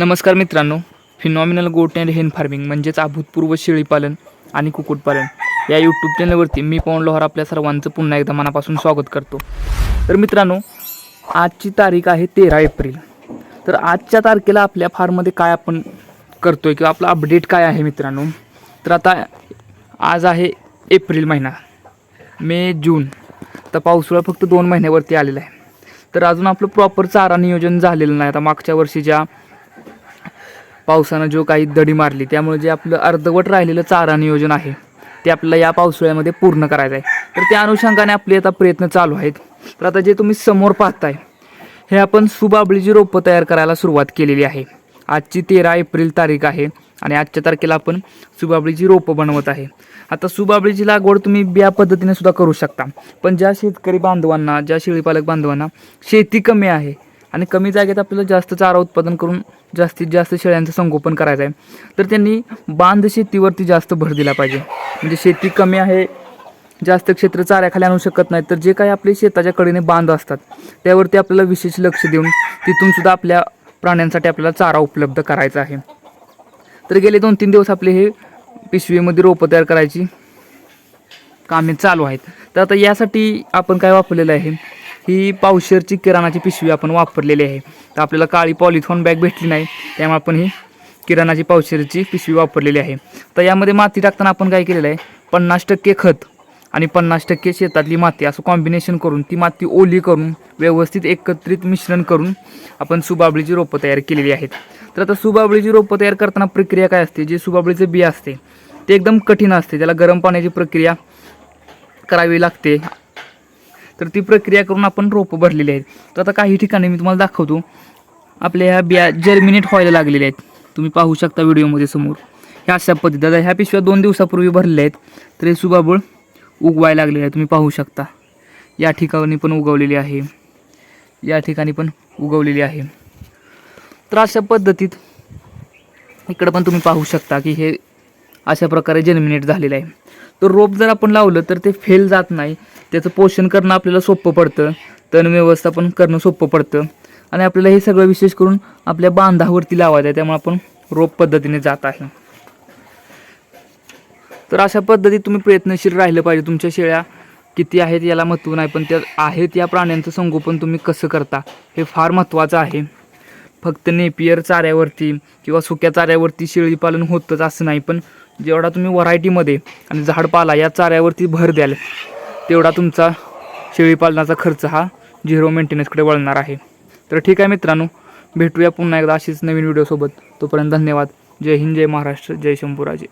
नमस्कार मित्रांनो. फिनॉमिनल गोट अँड हेन फार्मिंग म्हणजेच अभूतपूर्व शेळीपालन आणि कुक्कुटपालन. या यूट्यूब चॅनलवरती मी पवन लोहार आपल्या सर्वांचं पुन्हा एकदा मनापासून स्वागत करतो. तर मित्रांनो आजची तारीख आहे तेरा एप्रिल. तर आजच्या तारखेला आपल्या फार्ममध्ये काय आपण करतो आहे किंवा आपला अपडेट काय आहे मित्रांनो? तर आता आज आहे एप्रिल महिना. मे जून. तर पावसाळा फक्त दोन महिन्यावरती आलेला आहे. तर अजून आपलं प्रॉपर चारा नियोजन झालेलं नाही. आता मागच्या वर्षीच्या पावसानं जो काही दडी मारली त्यामुळे जे आपलं अर्धवट राहिलेलं चारा नियोजन आहे ते आपल्याला या पावसाळ्यामध्ये पूर्ण करायचं आहे. तर त्या अनुषंगाने आपले आता प्रयत्न चालू आहेत. तर आता जे तुम्ही समोर पाहताय हे आपण सुबाबळीची रोपं तयार करायला सुरुवात केलेली आहे. आजची तेरा एप्रिल तारीख आहे आणि आजच्या तारखेला आपण सुबाबळीची रोपं बनवत आहे. आता सुबाबळीची लागवड तुम्ही बिया पद्धतीने सुद्धा करू शकता. पण ज्या शेतकरी बांधवांना ज्या शेळीपालक बांधवांना शेती कमी आहे आणि कमी जागेत आपल्याला जास्त चारा उत्पादन करून जास्तीत जास्त शेळ्यांचं संगोपन करायचं आहे. तर त्यांनी बांध शेतीवरती जास्त भर दिला पाहिजे. म्हणजे शेती कमी आहे जास्त क्षेत्र चाऱ्याखाली आणू शकत नाही तर जे काही आपले शेताच्या कडेने बांध असतात त्यावरती आपल्याला विशेष लक्ष देऊन तिथून सुद्धा आपल्या प्राण्यांसाठी आपल्याला चारा उपलब्ध करायचा आहे. तर गेले दोन तीन दिवस आपले हे पिशवीमध्ये रोपं तयार करायची कामे चालू आहेत. तर आता यासाठी आपण काय वापरलेलं आहे? ही पावशरची किराणाची पिशवी आपण वापरलेली आहे. तर आपल्याला काळी पॉलिथॉन बॅग भेटली नाही त्यामुळे आपण ही किराणाची पावशरची पिशवी वापरलेली आहे. तर यामध्ये माती टाकताना आपण काय केलेलं आहे पन्नास टक्के खत आणि पन्नास टक्के शेतातली माती असं कॉम्बिनेशन करून ती माती ओली करून व्यवस्थित एकत्रित मिश्रण करून आपण सुबाबळीची रोपं तयार केलेली आहेत. तर आता सुबाबळीची रोपं तयार करताना प्रक्रिया काय असते? जे सुबाबळीचं बी असते ते एकदम कठीण असते. त्याला गरम पाण्याची प्रक्रिया करावी लागते. तर ती प्रक्रिया करून आपण रोपं भरलेली आहेत. तर आता काही ठिकाणी मी तुम्हाला दाखवतो. आपल्या ह्या बिया जर्मिनेट व्हायला लागलेल्या आहेत. तुम्ही पाहू शकता व्हिडिओमध्ये समोर. ह्या अशा पद्धती दादा ह्या पिशव्या दोन दिवसापूर्वी भरलेल्या आहेत. तर हे सुबाबळ उगवायला लागलेले आहे तुम्ही पाहू शकता. या ठिकाणी पण उगवलेली आहे. या ठिकाणी पण उगवलेली आहे. तर अशा पद्धतीत इकडं पण तुम्ही पाहू शकता की हे अशा प्रकारे जर्मिनेट झालेलं आहे. तर रोप जर आपण लावलं तर ते फेल जात नाही. त्याचं पोषण करणं आपल्याला सोपं पडतं. तण व्यवस्थापन करणं सोपं पडतं. आणि आपल्याला हे सगळं विशेष करून आपल्या बांधावरती लावायचं आहे. त्यामुळे आपण रोप पद्धतीने जात आहे. तर अशा पद्धतीत तुम्ही प्रयत्नशील राहिलं पाहिजे. तुमच्या शेळ्या किती आहेत याला महत्त्व नाही. पण त्या आहेत या प्राण्यांचं संगोपन तुम्ही कसं करता हे फार महत्त्वाचं आहे. फक्त नेपियर चाऱ्यावरती किंवा सुक्या चाऱ्यावरती शेळीपालन होतंच असं नाही. पण जेवढा तुम्ही व्हरायटीमध्ये आणि झाडपाला या चाऱ्यावरती भर द्याल तेवढा तुमचा शेळीपालनाचा खर्च हा झिरो मेंटेनन्सकडे वळणार आहे. तर ठीक आहे मित्रांनो भेटूया पुन्हा एकदा अशीच नवीन व्हिडिओसोबत तोपर्यंत धन्यवाद. जय हिंद जय महाराष्ट्र जय शंभूराजे.